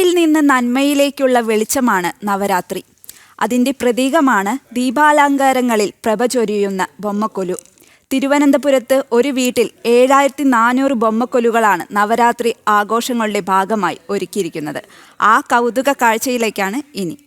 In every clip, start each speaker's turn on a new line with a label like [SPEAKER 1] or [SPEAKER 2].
[SPEAKER 1] തിന്മയിൽ നിന്ന് നന്മയിലേക്കുള്ള വെളിച്ചമാണ് നവരാത്രി. അതിന്റെ പ്രതീകമാണ് ദീപാലങ്കാരങ്ങളിൽ പ്രഭ ചൊരിയുന്ന ബൊമ്മക്കൊലു. തിരുവനന്തപുരത്ത് ഒരു വീട്ടിൽ ഏഴായിരത്തി നാനൂറ് ബൊമ്മക്കൊലുകളാണ് നവരാത്രി ആഘോഷങ്ങളുടെ ഭാഗമായി ഒരുക്കിയിരിക്കുന്നത്. ആ കൗതുക കാഴ്ചയിലേക്കാണ് ഇനി.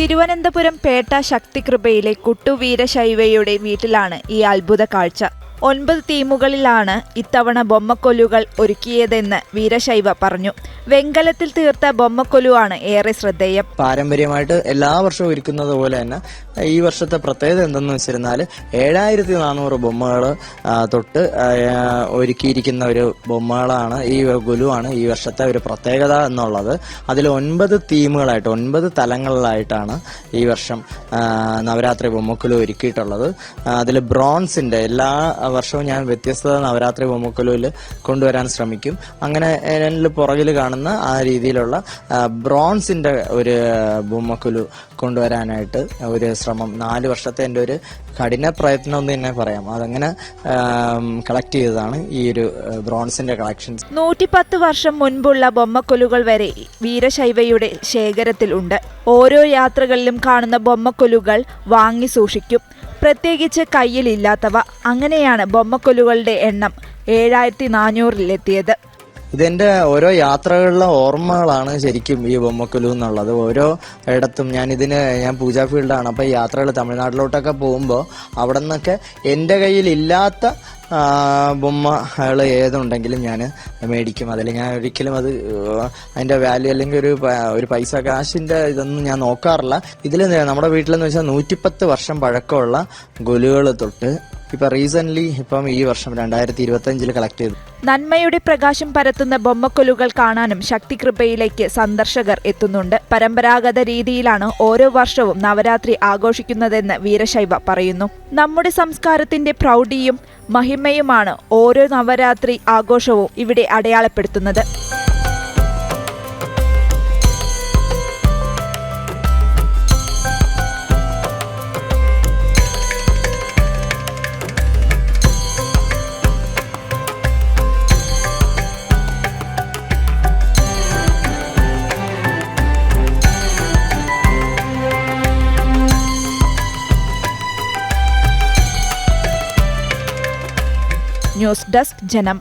[SPEAKER 2] തിരുവനന്തപുരം പേട്ട ശക്തികൃപയിലെ കുട്ടുവീരശൈവയുടെ വീട്ടിലാണ് ഈ അത്ഭുത കാഴ്ച. ഒൻപത് തീമുകളിലാണ് ഇത്തവണ ബൊമ്മക്കൊല്ലുകൾ ഒരുക്കിയതെന്ന് വീരശൈവ പറഞ്ഞു. വെങ്കലത്തിൽ തീർത്ത ബൊമ്മക്കൊലുവാണ് ഏറെ ശ്രദ്ധേയം.
[SPEAKER 3] പാരമ്പര്യമായിട്ട് എല്ലാ വർഷവും ഒരുക്കുന്നത് പോലെ തന്നെ ഈ വർഷത്തെ പ്രത്യേകത എന്തെന്ന് വെച്ചിരുന്നാൽ ഏഴായിരത്തി നാനൂറ് ബൊമ്മകൾ തൊട്ട് ഒരുക്കിയിരിക്കുന്ന ഒരു ബൊമ്മകളാണ് ഈ ഗുലുവാണ് ഈ വർഷത്തെ ഒരു പ്രത്യേകത എന്നുള്ളത്. അതിൽ ഒൻപത് തീമുകളായിട്ട് ഒൻപത് തലങ്ങളിലായിട്ടാണ് ഈ വർഷം നവരാത്രി ബൊമ്മക്കുലു ഒരുക്കിയിട്ടുള്ളത്. അതിൽ ബ്രോൺസിന്റെ എല്ലാ വർഷവും ഞാൻ വ്യത്യസ്തത നവരാത്രി ബൊമ്മക്കുലുവിൽ കൊണ്ടുവരാൻ ശ്രമിക്കും. അങ്ങനെ എന്നിൽ പുറകിൽ കാണുന്ന ആ രീതിയിലുള്ള ബ്രോൺസിന്റെ ഒരു ബൊമ്മക്കുലു കൊണ്ടുവരാനായിട്ട് ഒരു ശ്രമം. നാല് വർഷത്തെ എന്റെ ഒരു കഠിന പ്രയത്നം എന്ന് തന്നെ പറയാം. അതങ്ങനെ കളക്ട് ചെയ്തതാണ് ഈ ഒരു ബ്രോൺസിന്റെ കളക്ഷൻസ്
[SPEAKER 2] നൂറ്റിപ്പത്ത് വർഷം മുൻപുള്ള ബൊമ്മക്കൊലുകൾ വരെ വീരശൈവയുടെ ശേഖരത്തിൽ ഉണ്ട് ഓരോ യാത്രകളിലും കാണുന്ന ബൊമ്മക്കൊലുകൾ വാങ്ങി സൂക്ഷിക്കും. പ്രത്യേകിച്ച് കയ്യിലില്ലാത്തവ. അങ്ങനെയാണ് ബൊമ്മക്കൊലുകളുടെ എണ്ണം ഏഴായിരത്തി നാനൂറിലെത്തിയത്
[SPEAKER 3] ഇതെന്റെ ഓരോ യാത്രകളിലെ ഓർമ്മകളാണ് ശരിക്കും ഈ ബൊമ്മക്കുലു എന്നുള്ളത്. ഓരോ ഇടത്തും ഞാൻ ഇതിന് ഞാൻ പൂജാ ഫീൽഡാണ്. അപ്പൊ ഈ യാത്രകൾ തമിഴ്നാട്ടിലോട്ടൊക്കെ പോകുമ്പോൾ അവിടെ നിന്നൊക്കെ എന്റെ കയ്യിൽ ഇല്ലാത്ത അയാൾ ഏതുണ്ടെങ്കിലും ഞാൻ മേടിക്കും. അതിൽ ഞാൻ ഒരിക്കലും അത് അതിന്റെ വാല്യൂ അല്ലെങ്കിൽ ഒരു ഒരു പൈസ കാശിന്റെ ഇതൊന്നും ഞാൻ നോക്കാറില്ല. ഇതിൽ നമ്മുടെ വീട്ടിലെന്ന് വെച്ചാൽ നൂറ്റിപ്പത്ത് വർഷം പഴക്കമുള്ള ഗുലുകൾ തൊട്ട് ഇപ്പൊ റീസെന്റ് ഇപ്പം ഈ വർഷം രണ്ടായിരത്തി ഇരുപത്തി അഞ്ചിൽ കളക്ട് ചെയ്തു.
[SPEAKER 2] നന്മയുടെ പ്രകാശം പരത്തുന്ന ബൊമ്മക്കൊലുകൾ കാണാനും ശക്തികൃപയിലേക്ക് സന്ദർശകർ എത്തുന്നുണ്ട്. പരമ്പരാഗത രീതിയിലാണ് ഓരോ വർഷവും നവരാത്രി ആഘോഷിക്കുന്നതെന്ന് വീരശൈവ പറയുന്നു. നമ്മുടെ സംസ്കാരത്തിന്റെ പ്രൗഢിയും മഹിമയുമാണ് ഓരോ നവരാത്രി ആഘോഷവും ഇവിടെ അടയാളപ്പെടുത്തുന്നത്. ന്യൂസ് ഡെസ്ക് ജനം